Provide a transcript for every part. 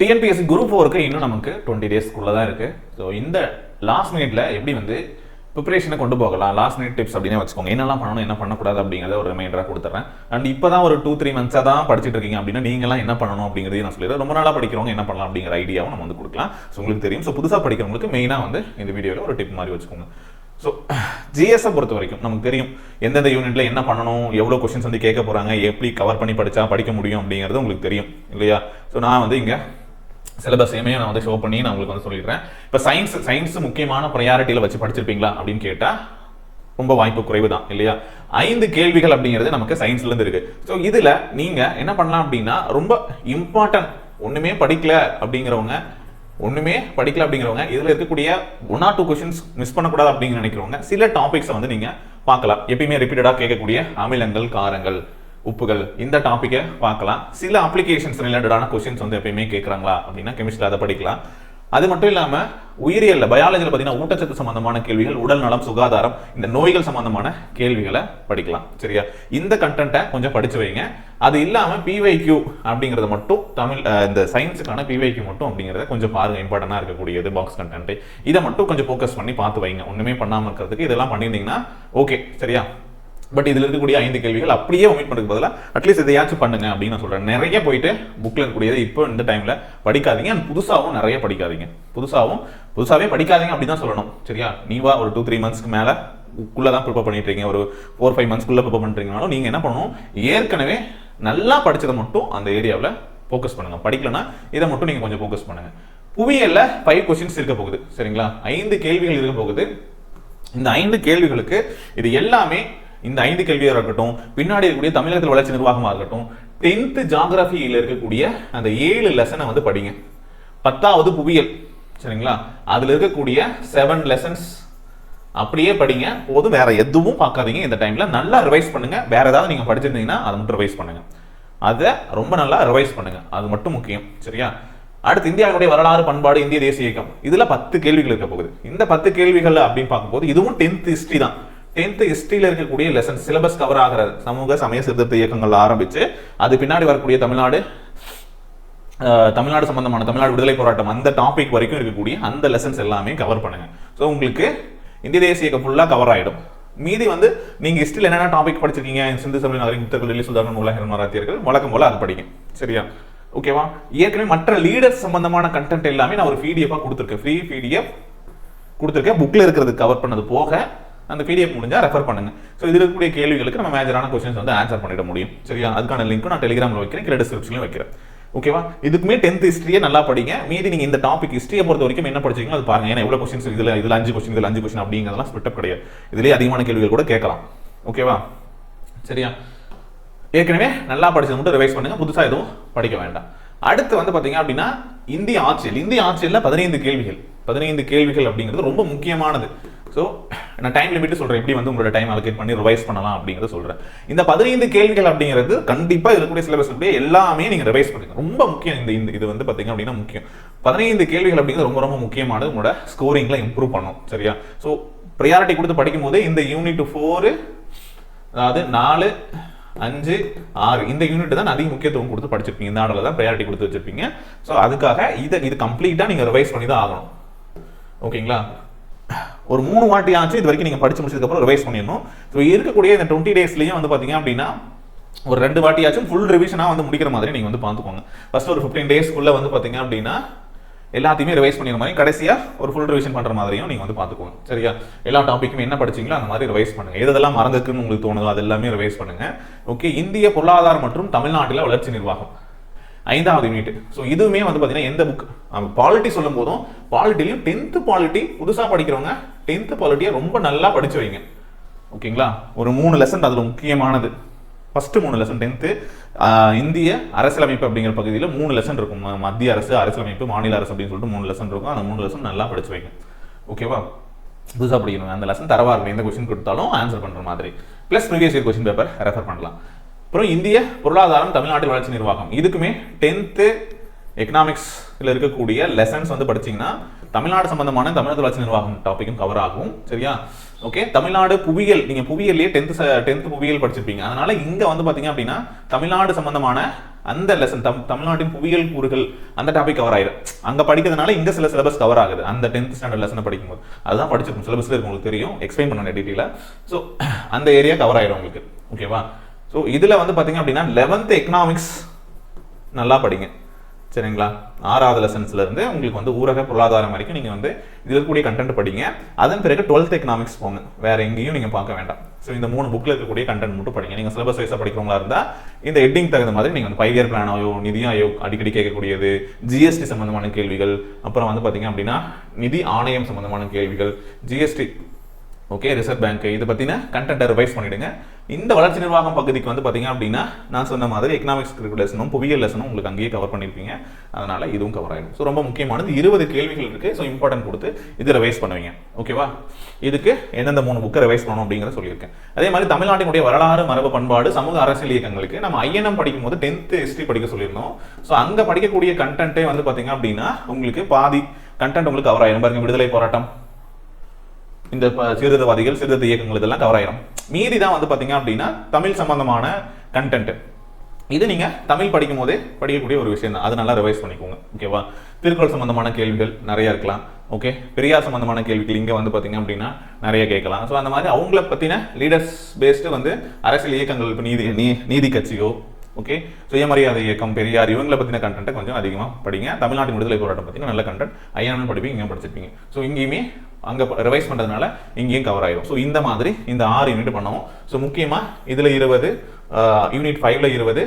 TNPSC group ஃபோருக்கு இன்னும் நமக்கு டுவெண்ட்டி டேஸ்க்குள்ளே தான் இருக்குது ஸோ இந்த லாஸ்ட் மினிட்ல எப்படி வந்து ப்ரிப்பரேஷனை கொண்டு போகலாம்? லாஸ்ட் மினிட் டிப்ஸ் அப்படின்னே வச்சுக்கோங்க. என்னெல்லாம் பண்ணணும் என்ன பண்ணக்கூடாது அப்படிங்கிறத ஒரு ரிமைண்டராக கொடுத்துறேன். அண்ட் இப்போ தான் ஒரு டூ த்ரீ மந்த்ஸாக தான் படிச்சுட்டு இருக்கீங்க அப்படின்னா நீங்களாம் என்ன பண்ணணும் அப்படிங்கிறதையும் நான் சொல்லிடுறேன். ரொம்ப நாளாக படிக்கிறவங்க என்ன பண்ணலாம் அப்படிங்கிற ஐடியாவும் நம்ம வந்து கொடுக்கலாம். ஸோ உங்களுக்கு தெரியும். ஸோ புதுசாக படிக்கிறவங்களுக்கு மெயினாக வந்து இந்த வீடியோவில் ஒரு டிப் மாதிரி வச்சுக்கோங்க. ஸோ ஜிஎஸ்ஸை பொறுத்த வரைக்கும் நமக்கு தெரியும் எந்தெந்த யூனிட்ல என்ன பண்ணணும் எவ்வளோ கொஸ்டின்ஸ் வந்து கேட்க போகிறாங்க எப்படி கவர் பண்ணி படித்தா படிக்க முடியும் அப்படிங்கிறது உங்களுக்கு தெரியும் இல்லையா? ஸோ நான் வந்து இங்கே சிலபஸையுமே நான் வந்து ஷோ பண்ணி நான் உங்களுக்கு வந்து சொல்லிடுறேன். இப்போ சயின்ஸ் சயின்ஸ் முக்கியமான ப்ரையாரிட்டியில் வச்சு படிச்சிருப்பீங்களா அப்படின்னு கேட்டால் ரொம்ப வாய்ப்பு குறைவு தான் இல்லையா? ஐந்து கேள்விகள் அப்படிங்கிறது நமக்கு சயின்ஸ்லேருந்து இருக்குது இருக்கு. ஸோ இதில் நீங்கள் என்ன பண்ணலாம் அப்படின்னா ரொம்ப இம்பார்ட்டன்ட் ஒன்றுமே படிக்கல அப்படிங்கிறவங்க ஒன்றுமே படிக்கல அப்படிங்கிறவங்க இதில் இருக்கக்கூடிய one or two questions miss பண்ணக்கூடாது அப்படின்னு நினைக்கிறவங்க சில டாபிக்ஸை வந்து நீங்கள் பார்க்கலாம். எப்பயுமே ரிப்பீட்டடாக கேட்கக்கூடிய அமிலங்கள் காரங்கள் உப்புகள் இந்த டாப்பிக்கை பார்க்கலாம். சில அப்ளிகேஷன்ஸ் ரிலேட்டடான கொஸ்டின்ஸ் வந்து எப்பயுமே கேட்குறாங்களா அப்படின்னா கெமிஸ்ட்ரி அதை படிக்கலாம். அது மட்டும் இல்லாமல் உயிரியல் பயாலஜியில் பார்த்தீங்கன்னா ஊட்டச்சத்து சம்பந்தமான கேள்விகள் உடல் நலம் சுகாதாரம் இந்த நோய்கள் சம்பந்தமான கேள்விகளை படிக்கலாம். சரியா? இந்த கண்டென்ட்டை கொஞ்சம் படிச்சு வைங்க. அது இல்லாமல் பிவைக்யூ அப்படிங்கிறது மட்டும் தமிழ் இந்த சயின்ஸுக்கான பிவைக்யூ மட்டும் அப்படிங்கிறத கொஞ்சம் பாருங்க. இம்பார்ட்டண்ட்டாக இருக்கக்கூடியது பாக்ஸ் கண்டென்ட் இதை மட்டும் கொஞ்சம் ஃபோக்கஸ் பண்ணி பார்த்து வைங்க. ஒன்றுமே பண்ணாமல் இருக்கிறதுக்கு இதெல்லாம் பண்ணியிருந்தீங்கன்னா ஓகே சரியா? பட் இதில் இருக்கக்கூடிய ஐந்து கேள்விகள் அப்படியே ஒமிட் பண்ணுறதுக்கு பதிலாக அட்லீஸ்ட் இதையாச்சும் பண்ணுங்க அப்படின்னு நான் சொல்கிறேன் நிறைய போயிட்டு புக்கில் இருக்கக்கூடியது இப்போ இந்த டைமில் படிக்காதீங்க. அண்ட் புதுசாகவும் நிறைய படிக்காதீங்க. புதுசாகவும் புதுசாகவே படிக்காதீங்க அப்படின்னு தான் சொல்லணும். சரியா? நீவா ஒரு டூ த்ரீ மந்த்ஸ்க்கு மேலே குள்ளே தான் ப்ரிப்பேர் பண்ணிட்டு இருக்கீங்க ஒரு ஃபோர் ஃபைவ் மந்த்ஸ்க்குள்ளே ப்ரிப்பேர் பண்ணுறீங்கனாலும் நீங்கள் என்ன பண்ணணும்? ஏற்கனவே நல்லா படித்ததை மட்டும் அந்த ஏரியாவில் ஃபோக்கஸ் பண்ணுங்கள் படிக்கலைன்னா இதை மட்டும் நீங்கள் கொஞ்சம் ஃபோக்கஸ் பண்ணுங்கள் புவியியலில் ஃபைவ் கொஸ்டின்ஸ் இருக்க போகுது. சரிங்களா? ஐந்து கேள்விகள் இருக்க போகுது. இந்த ஐந்து கேள்விகளுக்கு இது எல்லாமே இந்த ஐந்து கேள்வியாக இருக்கட்டும் பின்னாடி இருக்கக்கூடிய தமிழகத்தில் வளர்ச்சி நிர்வாகமாக இருக்கட்டும் டென்த்து ஜாகிரபியில் இருக்கக்கூடிய அந்த ஏழு லெசனை வந்து படிங்க. பத்தாவது புவியியல். சரிங்களா? அதில் இருக்கக்கூடிய செவன் லெசன்ஸ் அப்படியே படிங்க. போதும் வேற எதுவும் பார்க்காதீங்க. இந்த டைம்ல நல்லா ரிவைஸ் பண்ணுங்க. வேற ஏதாவது நீங்க படிச்சிருந்தீங்கன்னா அதை மட்டும் ரிவைஸ் பண்ணுங்க. அதை ரொம்ப நல்லா ரிவைஸ் பண்ணுங்க. அது மட்டும் முக்கியம். சரியா? அடுத்து இந்தியாவுடைய வரலாறு பண்பாடு இந்திய தேசிய இயக்கம். இதுல பத்து கேள்விகள் இருக்க போகுது. இந்த பத்து கேள்விகள் அப்படின்னு பார்க்கும்போது இதுவும் டென்த் ஹிஸ்டரி தான். டென்த் ஹிஸ்டரியில் இருக்கக்கூடிய லெசன் சிலபஸ் கவர் ஆகிற சமூக சமய சீர்திருத்த இயக்கங்கள் ஆரம்பிச்சு அது பின்னாடி வரக்கூடிய தமிழ்நாடு தமிழ்நாடு சம்பந்தமான தமிழ்நாடு விடுதலை போராட்டம் அந்த டாபிக் வரைக்கும் இருக்கக்கூடிய அந்த லெசன்ஸ் எல்லாமே கவர் பண்ணுங்க. ஸோ உங்களுக்கு இந்திய தேசிய இயக்கம் ஃபுல்லாக கவர் ஆகிடும் மீதி வந்து நீங்கள் ஹிஸ்டரியில் என்னென்ன டாபிக் படிச்சிருக்கீங்க? சிந்து தமிழ் நகரின் முத்தர்கள் டெல்லி சுதாகரன் உலகம் மராத்தியர்கள் வழக்கம் போல் அது படிங்க. சரியா? ஓகேவா ஏற்கனவே மற்ற லீடர்ஸ் சம்பந்தமான கண்டென்ட் எல்லாமே நான் ஒரு பிடிஎஃபாக கொடுத்துருக்கேன். ஃப்ரீ பிடிஎஃப் கொடுத்துருக்கேன். புக்கில் இருக்கிறது கவர் பண்ணது போக அந்த பிடிஎஃப் முடிஞ்சால் ரெஃபர் பண்ணுங்க. ஸோ இதில் இருக்கக்கூடிய கேள்விகளுக்கு நம்ம மேஜரான கொஸ்டின்ஸ் வந்து ஆன்சர் பண்ணிட முடியும். சரியா? அதுக்கான லிங்க்கும் நான் டெலிகிராமில் வைக்கிறேன். கீழே டிஸ்கிரிப்ஷன்லையும் வைக்கிறேன். ஓகேவா இதுக்குமே டென்த் ஹிஸ்ட்ரியே நல்லா படிங்க. மீதி நீங்க இந்த டாபிக் ஹிஸ்ட்ரியை பொறுத்த வரைக்கும் என்ன படிச்சீங்களோ அது பாருங்க. ஏன்னா எவ்வளவு கொஸ்டின்ஸ் இதுல இதுல அஞ்சு கொஸ்டின் இதுல அஞ்சு கொஸ்டின் அப்படிங்கிறதெல்லாம் ஸ்பிட்டப் கிடையாது. இதுலயே அதிகமான கேள்விகள் கூட கேட்கலாம். ஓகேவா சரியா? ஏற்கனவே நல்லா படிச்சது மட்டும் ரிவைஸ் பண்ணுங்க. புதுசா எதுவும் படிக்க வேண்டாம். அடுத்து வந்து பாத்தீங்க அப்படின்னா இந்திய ஆட்சியல் இந்திய ஆட்சியல்ல பதினைந்து கேள்விகள். பதினைந்து கேள்விகள் அப்படிங்கிறது ரொம்ப முக்கியமானது. ஸோ நான் டைம் லிமிட் சொல்கிறேன் எப்படி வந்து உங்களோட டைம் அலோகேட் பண்ணி ரிவைஸ் பண்ணலாம் அப்படிங்கிறத சொல்கிறேன் இந்த பதினைந்து கேள்விகள் அப்படிங்கிறது கண்டிப்பாக இருக்கக்கூடிய சிலபஸ் எல்லாமே நீங்கள் ரிவைஸ் பண்ணுங்க. ரொம்ப முக்கியம் இந்த இந்த இது வந்து பார்த்தீங்க அப்படின்னா முக்கியம். பதினைந்து கேள்விகள் அப்படிங்கிறது ரொம்ப ரொம்ப முக்கியமானது. உங்களோட ஸ்கோரிங்கில் இம்ப்ரூவ் பண்ணும். சரியா? ஸோ ப்ரையாரிட்டி கொடுத்து படிக்கும் போது இந்த யூனிட் ஃபோரு அதாவது நாலு அஞ்சு ஆறு இந்த யூனிட் தான் அதிக முக்கியத்துவம் கொடுத்து படிச்சிருப்பீங்க. இந்த ஆர்டர்ல தான் ப்ரையாரிட்டி கொடுத்து வச்சிருப்பீங்க. ஸோ அதுக்காக இதை இது கம்ப்ளீட்டாக நீங்கள் ரிவைஸ் பண்ணி தான் ஆகணும். ஓகேங்களா? ஒரு மூணு வாட்டி ஆச்சு இது வரைக்கும் நீங்க படிச்சு முடிச்சதுக்கப்புறம் ரிவைஸ் பண்ணிடணும். ஸோ இருக்கக்கூடிய இந்த டுவெண்ட்டி டேஸ்லயும் வந்து பாத்தீங்க அப்படின்னா ஒரு ரெண்டு வாட்டியாச்சும் ஃபுல் ரிவிஷனா வந்து முடிக்கிற மாதிரி நீங்க வந்து பார்த்துக்கோங்க. ஃபர்ஸ்ட் ஒரு ஃபிஃப்டீன் டேஸ்க்குள்ள வந்து பாத்தீங்க அப்படின்னா எல்லாத்தையுமே ரிவைஸ் பண்ணிக்கிற மாதிரி கடைசியா ஒரு ஃபுல் ரிவிஷன் பண்ணுற மாதிரியும் நீங்கள் வந்து பார்த்துக்கோங்க. சரியா? எல்லா டாப்பிக்கும் என்ன படிச்சீங்களோ அந்த மாதிரி ரிவைஸ் பண்ணுங்க. எதெல்லாம் மறந்துருக்குன்னு உங்களுக்கு தோணுதோ அது எல்லாமே ரிவைஸ் பண்ணுங்க. ஓகே இந்திய பொருளாதாரம் மற்றும் தமிழ்நாட்டில் வளர்ச்சி நிர்வாகம். ஐந்தாவது யூனிட் ஸோ இதுவுமே வந்து பார்த்தீங்கன்னா எந்த புக் பாலிட்டி சொல்லும் போதும் பாலிட்டிலையும் டென்த்து பாலிட்டி புதுசாக படிக்கிறவங்க டென்த்து பாலிட்டியை ரொம்ப நல்லா படிச்சு வைங்க. ஓகேங்களா? ஒரு மூணு லெசன் அதில் முக்கியமானது. ஃபர்ஸ்ட் மூணு லெசன் டென்த்து இந்திய அரசியலமைப்பு அப்படிங்கிற பகுதியில் மூணு லெசன் இருக்கும். மத்திய அரசு அரசியலமைப்பு மாநில அரசு அப்படின்னு சொல்லிட்டு மூணு லெசன் இருக்கும். அந்த மூணு லெசன் நல்லா படிச்சு வைங்க. ஓகேவா? புதுசாக படிக்கணும் அந்த லெசன் தரவாக இருக்கும் எந்த கொஸ்டின் கொடுத்தாலும் ஆன்சர் பண்ணுற மாதிரி. Plus previous year question paper refer பண்ணலாம். அப்புறம் இந்திய பொருளாதாரம் தமிழ்நாட்டு வளர்ச்சி நிர்வாகம். இதுக்குமே டென்த்து எக்கனாமிக்ஸில் இருக்கக்கூடிய லெசன்ஸ் வந்து படிச்சீங்கன்னா தமிழ்நாடு சம்பந்தமான தமிழக வளர்ச்சி நிர்வாகம் டாப்பிக்கும் கவர் ஆகும். சரியா? ஓகே தமிழ்நாடு புவியியல் நீங்கள் புவியியல்லையே டென்த்து டென்த்து புவியியல் படிச்சிருப்பீங்க. அதனால இங்கே வந்து பார்த்தீங்க அப்படின்னா தமிழ்நாடு சம்பந்தமான அந்த லெசன் தம் தமிழ்நாட்டின் புவியியல் கூறுகள் அந்த டாபிக் கவர் ஆயிடும் அங்கே படிக்கிறதுனால இங்கே சில சிலபஸ் கவர் ஆகுது. அந்த டென்த் ஸ்டாண்டர்ட் லெசனை படிக்கும்போது. அதுதான் படிச்சிருக்கும். சிலபஸில் உங்களுக்கு தெரியும். எக்ஸ்பிளைன் பண்ண டீட்டெயிலாக ஸோ அந்த ஏரியா கவர் ஆயிடும் உங்களுக்கு. ஓகேவா ஸோ இதில் வந்து பார்த்திங்க அப்படின்னா லெவன்த் எக்கனாமிக்ஸ் நல்லா படிங்க. சரிங்களா? ஆறாவது லெசன்ஸ்லேருந்து உங்களுக்கு வந்து ஊரக பொருளாதாரம் வரைக்கும் நீங்கள் வந்து இதில் இருக்கக்கூடிய கண்டென்ட் படிங்க. அதன் பிறகு டுவெல்த் எக்கனாமிக்ஸ் போங்க. வேறு எங்கேயும் நீங்கள் பார்க்க வேண்டாம். ஸோ இந்த மூணு புக்கில் இருக்கக்கூடிய கண்டென்ட் மட்டும் படிங்க. நீங்கள் சிலபஸ் வைஸாக படிக்கிறவங்களா இருந்தால் இந்த ஹெட்டிங் தகுந்த மாதிரி நீங்கள் வந்து ஃபைவ் இயர் பிளான் ஆயோ நிதி ஆயோக் அடிக்கடி கேட்கக்கூடியது ஜிஎஸ்டி சம்மந்தமான கேள்விகள் அப்புறம் வந்து பார்த்திங்க அப்படின்னா நிதி ஆணையம் சம்மந்தமான கேள்விகள் ஜிஎஸ்டி ஓகே ரிசர்வ் பேங்க் இதை பற்றின கண்டென்ட்டை ரிவைஸ் பண்ணிடுங்க. இந்த வளர்ச்சி நிர்வாகம் பகுதிக்கு வந்து பார்த்தீங்க அப்படின்னா நான் சொன்ன மாதிரி எக்கனாமிக்ஸ் லெசனும் புவியியல் லெசனும் உங்களுக்கு அங்கேயே கவர் பண்ணியிருப்பீங்க அதனால இதுவும் கவர் ஆகிடும் ஸோ ரொம்ப முக்கியமானது இருபது கேள்விகள் இருக்கு. ஸோ இம்பார்ட்டன்ட் கொடுத்து இது ரிவைஸ் பண்ணுவீங்க. ஓகேவா இதுக்கு எந்தெந்த மூணு புக்கை ரிவைஸ் பண்ணணும் அப்படிங்கிறத சொல்லியிருக்கேன். அதே மாதிரி தமிழ்நாட்டினுடைய வரலாறு மரபு பண்பாடு சமூக அரசியல் இயக்கங்களுக்கு நம்ம ஐஎன்எம் படிக்கும் போது டென்த்து ஹிஸ்ட்ரி படிக்க சொல்லியிருந்தோம். ஸோ அங்கே படிக்கக்கூடிய கண்டென்ட்டே வந்து பார்த்தீங்க அப்படின்னா உங்களுக்கு பாதி கண்டென்ட் உங்களுக்கு கவர் ஆயிடும் பாருங்க விடுதலை போராட்டம். இந்த சீர்திருத்தவாதிகள் சீர்திருத்த இயக்கங்கள் இதெல்லாம் கவர் மீதி தான் வந்து பார்த்தீங்க அப்படின்னா தமிழ் சம்பந்தமான கண்டென்ட் இது நீங்க தமிழ் படிக்கும் போதே படிக்கக்கூடிய ஒரு விஷயம் தான் அது நல்லா ரிவைஸ் பண்ணிக்கோங்க. ஓகேவா திருக்குறள் சம்பந்தமான கேள்விகள் நிறைய இருக்கலாம். ஓகே பெரியார் சம்பந்தமான கேள்விகள் இங்க வந்து பாத்தீங்க அப்படின்னா நிறைய கேட்கலாம். ஸோ அந்த மாதிரி அவங்கள பத்தின லீடர்ஸ் பேஸ்டு வந்து அரசியல் இயக்கங்கள் இப்போ நீதி நீ- நீதி கட்சியோ ஓகே சுயமரியாதை இயக்கம் பெரியார் இவங்களை பற்றின கண்டென்ட்டை கொஞ்சம் அதிகமாக படிங்க. தமிழ்நாட்டின் விடுதலை போராட்டம் பத்தின நல்ல கண்டென்ட் ஐயாமல் படிப்பீங்க இங்கேயும் படிச்சிருப்பீங்க. ஸோ இங்கேயுமே அங்கே ரிவைஸ் பண்ணுறதுனால இங்கேயும் கவர் ஆயிடும் ஸோ இந்த மாதிரி இந்த ஆறு யூனிட் பண்ணுவோம். ஸோ முக்கியமா இதில் இருபது யூனிட் ஃபைவ்ல இருபது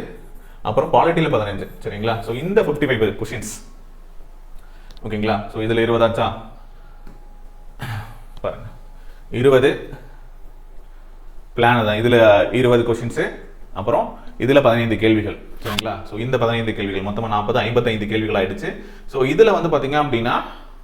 அப்புறம் பாலிட்டியில் பதினஞ்சு. சரிங்களா? ஸோ இந்த ஃபிஃப்டி ஃபைவ் கொஷின்ஸ் ஓகேங்களா ஸோ இதில் இருபதாச்சா பாருங்க. இருபது. பிளான் தான் இதில் இருபது கொஷின்ஸு அப்புறம் இதில் பதினைந்து கேள்விகள். சரிங்களா? ஸோ இந்த பதினைந்து கேள்விகள் மொத்தமாக நாற்பது ஐம்பத்தைந்து கேள்விகள் ஆயிடுச்சு. ஸோ இதில் வந்து பார்த்தீங்க அப்படின்னா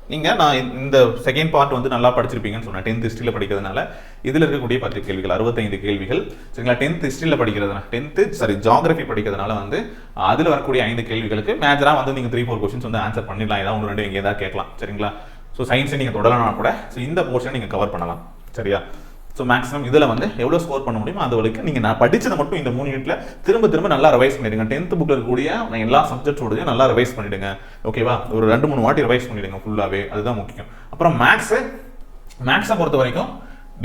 நீங்கள் நான் இந்த- இந்த செகண்ட் பார்ட் வந்து நல்லா படிச்சிருப்பீங்கன்னு சொன்னேன். டென்த் ஹிஸ்ட்ரியில் படிக்கிறதுனால. இதில் இருக்கக்கூடிய பத்து கேள்விகள் அறுபத்தைந்து கேள்விகள். சரிங்களா? டென்த் ஹிஸ்ட்ரியில் படிக்கிறதுனால டென்த்து சாரி ஜாகிரபி படிக்கிறதுனால வந்து அதில் வரக்கூடிய ஐந்து கேள்விகளுக்கு மேஜராக வந்து நீங்கள் த்ரீ ஃபோர் கொஸ்டின்ஸ் வந்து ஆன்சர் பண்ணிடலாம். ஏதாவது ஒன்று ரெண்டு எங்கே ஏதாவது கேட்கலாம். சரிங்களா? ஸோ சயின்ஸை நீங்கள் தொடரலாம் கூட ஸோ இந்த போர்ஷனை நீங்கள் கவர் பண்ணலாம். சரியா? ஸோ மேக்ஸிமம் இதில் வந்து எவ்வளோ ஸ்கோர் பண்ண முடியுமோ அது வரைக்கும் நீங்கள் நான் படித்ததை மட்டும் இந்த மூணு யூனிட்டில் திரும்ப திரும்ப நல்லா ரிவைஸ் பண்ணிடுங்க. டென்த் புக்கில் இருக்கக்கூடிய நான் எல்லா சப்ஜெக்ட்ஸோடய நல்லா ரிவைஸ் பண்ணிடுங்க. ஓகேவா ஒரு ரெண்டு மூணு வாட்டி ரிவைஸ் பண்ணிடுங்க ஃபுல்லாகவே அதுதான் முக்கியம். அப்புறம் மேக்ஸு மேக்ஸை பொறுத்த வரைக்கும்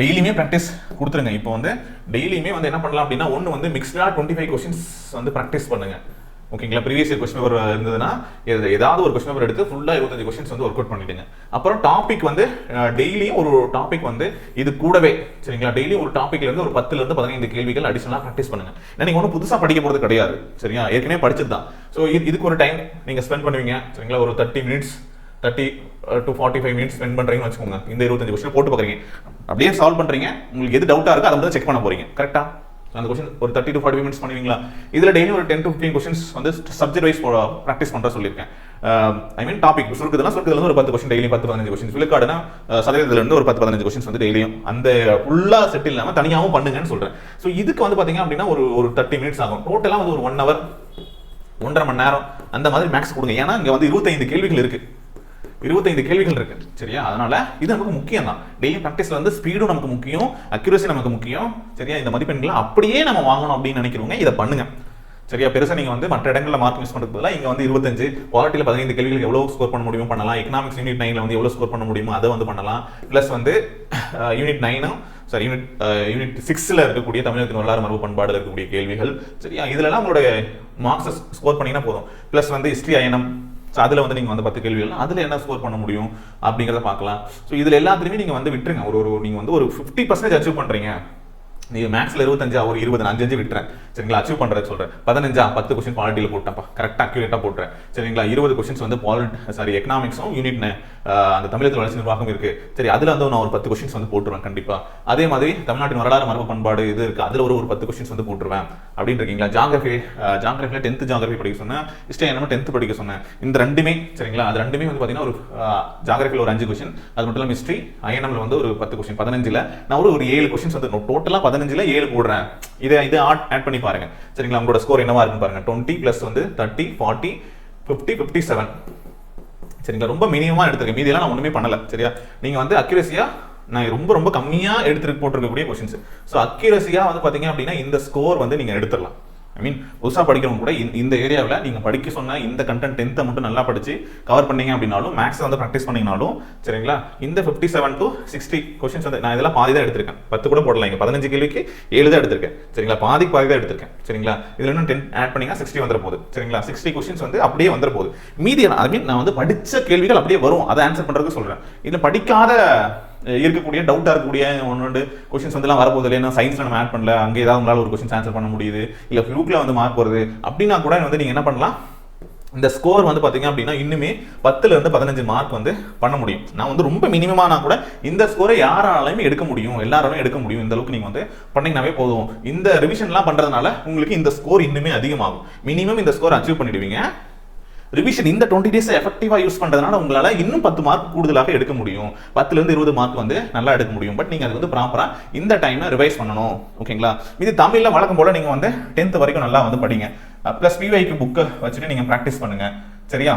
டெய்லியுமே ப்ராக்டிஸ் கொடுத்துருங்க. இப்போ வந்து டெய்லியுமே வந்து என்ன பண்ணலாம் அப்படின்னா ஒன்று வந்து மிக்ஸ்டாக டுவெண்ட்டி ஃபைவ் கொஸ்டின்ஸ் வந்து ப்ராக்டிஸ் பண்ணுங்கள் ஓகேங்களா? ப்ரீவியஸ் இயர் கொஸ்டின் பேப்பர் இருந்ததுன்னா ஏதாவது ஒரு கொஸ்டின் பேப்பர் எடுத்து ஃபுல்லாக இருபத்தஞ்சு கொஸ்டின்ஸ் வந்து ஒர்க் அவுட் பண்ணிடுங்க. அப்புறம் டாபிக் வந்து டெய்லியும் ஒரு டாபிக் வந்து இது கூடவே சரிங்களா? டெய்லியும் ஒரு டாபிக்ல இருந்து ஒரு பத்துல இருந்து பதினைந்து கேள்விகள் அடிஷனலாக ப்ராக்டிஸ் பண்ணுங்க. ஏன்னா நீங்கள் ஒன்றும் புதுசாக படிக்க போகிறது கிடையாது சரியா? ஏற்கனவே படிச்சது தான். ஸோ இதுக்கு ஒரு டைம் நீங்கள் ஸ்பெண்ட் பண்ணுவீங்க சரிங்களா? ஒரு thirty minutes thirty to forty five minutes spend பண்ணுறீங்கன்னு வச்சுக்கோங்க. இந்த இருபத்தஞ்சு கொஸ்டின் போட்டு பார்க்குறீங்க. அப்படியே சால்வ் பண்ணுறீங்க உங்களுக்கு எது டவுட்டாக இருக்கோ அதை மட்டும் செக் பண்ண போகிறீங்க கரெக்டாக அந்த கொஸ்டின் ஒரு தேர்ட்டி டு ஃபார்ட்டி மினிட்ஸ் பண்ணுவீங்களா? இதில் டெய்லி ஒரு டென் டு ஃபிஃப்டின் கொஸ்டின்ஸ் வந்து சப்ஜெக்ட் வைஸ் ப்ராக்டிஸ் பண்ணுற சொல்லியிருக்கேன். ஐ மீன் டாபிக் சுருக்குதுன்னா சுருக்குதுல ஒரு பத்து கொஸ்டின் டெய்லி பத்து பதினஞ்சு கொஸ்டின் விழுக்காடுனா uh, சதவீதத்துலேருந்து ஒரு பத்து பதினஞ்சு கொஸ்டின்ஸ் வந்து டெய்லியும் அந்த ஃபுல்லா செட் இல்லாமல் தனியாகவும் பண்ணுங்கன்னு சொல்கிறேன் ஸோ இதுக்கு வந்து பார்த்தீங்க அப்படின்னா ஒரு ஒரு தேர்ட்டி மினிட்ஸ் ஆகும். டோட்டலாக வந்து ஒரு ஒன் ஹவர் ஒன்றரை மணி நேரம் அந்த மாதிரி மேக்ஸ் கொடுங்க. ஏன்னா இங்கே வந்து இருபத்தைந்து கேள்விகள் இருக்குது இருபத்தைந்து கேள்விகள் இருக்கு. சரியா? அதனால இது நமக்கு முக்கியம் தான் டெய்லி ப்ராக்டிஸ்ல வந்து ஸ்பீடும் நமக்கு முக்கியம் அக்யூரசி நமக்கு முக்கியம். சரியா? இந்த மதிப்பெண்களை அப்படியே நம்ம வாங்கணும் அப்படின்னு நினைக்கிறவங்க இதை பண்ணுங்க. சரியா? பெருசாக நீங்கள் வந்து மற்ற இடங்களில் மார்க் மிஸ் பண்ணுறதுல இங்கே வந்து இருபத்தஞ்சு குவாலிட்டியில் பதினைந்து கேள்விகள் எவ்வளோ ஸ்கோர் பண்ண முடியுமோ பண்ணலாம். எக்கனாமிக்ஸ் யூனிட் நைனில் வந்து எவ்வளோ ஸ்கோர் பண்ண முடியுமோ அதை வந்து பண்ணலாம். ப்ளஸ் வந்து யூனிட் நைனும் சாரி யூனிட் யூனிட் சிக்ஸில் இருக்கக்கூடிய தமிழகத்தின் வரலாறு மரபு பண்பாடு இருக்கக்கூடிய கேள்விகள். சரியா? இதுலலாம் உங்களோட மார்க்ஸ் ஸ்கோர் பண்ணீங்கன்னா போதும். ப்ளஸ் வந்து ஹிஸ்ட்ரி அயனம் ஸோ அதில் வந்து நீங்கள் வந்து பத்து கேள்விகள் அதில் என்ன ஸ்கோர் பண்ண முடியும் அப்படிங்கிறத பார்க்கலாம். ஸோ இதில் எல்லாத்துலேயுமே நீங்கள் வந்து விட்டுருங்க. ஒரு ஒரு நீங்கள் வந்து ஒரு ஃபிஃப்டி பர்சன்டேஜ் அச்சீவ் பண்ணுறீங்க நீ மேக்ஸ்ல இருபத்தஞ்சா ஒரு இருபது நான் அஞ்சு அஞ்சு விட்டுறேன். சரிங்களா? அச்சீவ் பண்ணுறது சொல்றேன். பதினஞ்சா பத்து கொஸ்டின் பாலிட்டியில் போட்டேன்ப்பா கரெக்டாக அக்யூரேட்டாக போட்டுறேன். சரிங்களா? இருபது கொஸ்டின்ஸ் வந்து பாலிட் சாரி எக்கனாமிக்ஸும் யூனிட் அந்த தமிழகத்தில் வளர்ச்சி நிர்வாகம் இருக்கு. சரி அதுல வந்து நான் ஒரு பத்து கொஸ்டின்ஸ் வந்து போட்டுருவேன் கண்டிப்பாக அதே மாதிரி தமிழ்நாட்டின் வரலாறு மரபு பண்பாடு இது இருக்கு. அதுல ஒரு ஒரு பத்து கொஸ்டின்ஸ் வந்து போட்டுருவேன். அப்படின்னு இருக்கீங்களா? ஜாகிரபி ஜாகிரபியில் டென்த் ஜாகிரபி படிக்க சொன்னேன். ஹிஸ்டரி என்ன டென்த் படிக்க சொன்னேன். இந்த ரெண்டுமே சரிங்களா? அது ரெண்டுமே வந்து பார்த்தீங்கன்னா ஒரு ஜாகிரபியில் ஒரு அஞ்சு கொஸ்டின் அது மட்டும் இல்லாமல் ஹிஸ்ட்ரி ஐஎன்எம்ல வந்து ஒரு பத்து கொஸ்டின் பதினஞ்சில் நான் ஒரு ஒரு ஏழு கொஸ்டின்ஸ் வந்து டோட்டலாக பதினஞ்சுல ஏழு போடுறேன். இதை இதை ஆட் பண்ணி பாருங்க. சரிங்களா? உங்களோட ஸ்கோர் என்னவா இருக்குன்னு பாருங்க. டுவெண்ட்டி பிளஸ் வந்து thirty forty fifty fifty seven சரிங்களா? ரொம்ப மினிமமாக எடுத்துருக்கேன். மீதியெல்லாம் நான் ஒன்றுமே பண்ணல. சரியா? நீங்கள் வந்து அக்யூரஸியாக நான் ரொம்ப ரொம்ப கம்மியாக எடுத்துட்டு போட்டிருக்கக்கூடிய கொஷின்ஸ் ஸோ அக்யூரஸியாக வந்து பார்த்தீங்க அப்படின்னா இந்த ஸ்கோர் வந்து நீங்கள் எடுத்துடலாம். ஐ மீன் புதுசாக படிக்கிறவங்க கூட இந்த- இந்த ஏரியாவில் நீங்கள் படிக்க சொன்ன இந்த கண்டென்ட் டென்த்தை மட்டும் நல்லா படித்து கவர் பண்ணீங்க அப்படின்னாலும் மேக்ஸ் வந்து ப்ராக்டிஸ் பண்ணிங்கனாலும் சரிங்களா? இந்த fifty seven to sixty questions வந்து நான் இதெல்லாம் பாதி தான் எடுத்திருக்கேன். பத்து கூட போடலாம் இங்கே பதினஞ்சு கேள்விக்கு ஏழு தான் எடுத்திருக்கேன். சரிங்களா? பாதி பாதி தான் எடுத்திருக்கேன். சரிங்களா? இதில் இன்னும் டென் ஆட் பண்ணிங்கன்னா சிக்ஸ்டி வந்துட போகுது. சரிங்களா? சிக்ஸ்டி கொஷின்ஸ் வந்து அப்படியே வந்துட போகுது. மீதி ஐ மீன் நான் வந்து படித்த கேள்விகள் அப்படியே வரும். அதை ஆன்சர் பண்ணுறதுக்கு சொல்கிறேன் இதில் படிக்காத இருக்கக்கூடிய டவுட்டாக இருக்கக்கூடிய ஒன்று ரெண்டு கொஷின்ஸ் வந்துலாம் வரப்போகுது இல்லையா? சயின்ஸில் நம்ம ஆட் பண்ணல அங்கே ஏதாவது உங்களால் ஒரு கொஷின்ஸ் ஆன்சர் பண்ண முடியுது. இல்லை குரூப்பில் வந்து மார்க் வருது அப்படின்னா கூட வந்து நீங்கள் என்ன பண்ணலாம்? இந்த ஸ்கோர் வந்து பார்த்தீங்க அப்படின்னா இன்னுமே பத்துல இருந்து பதினஞ்சு மார்க் வந்து பண்ண முடியும். நான் வந்து ரொம்ப மினிமமானா கூட இந்த ஸ்கோரை யாராலையுமே எடுக்க முடியும். எல்லாராலையும் எடுக்க முடியும். இந்த அளவுக்கு நீங்கள் வந்து பண்ணீங்கன்னாவே போதும். இந்த ரிவிஷன்லாம் பண்ணுறதுனால உங்களுக்கு இந்த ஸ்கோர் இன்னுமே அதிகமாகும். மினிமம் இந்த ஸ்கோர் அச்சீவ் பண்ணிடுவீங்க. ரிவிஷன் இந்த டுவெண்ட்டி டேஸ் எஃபெக்டிவாக யூஸ் பண்ணுறதுனால உங்களால் இன்னும் பத்து மார்க் கூடுதலாக எடுக்க முடியும். பத்துலேருந்து இருபது மார்க் வந்து நல்லா எடுக்க முடியும். பட் நீங்கள் அது வந்து ப்ராப்பராக இந்த டைமில் ரிவைஸ் பண்ணணும். ஓகேங்களா இது தமிழில் வழக்கம் போல நீங்கள் வந்து டென்த் வரைக்கும் நல்லா வந்து படிங்க. ப்ளஸ் பிவைக்கு புக்கை வச்சுட்டு நீங்கள் ப்ராக்டிஸ் பண்ணுங்கள் சரியா?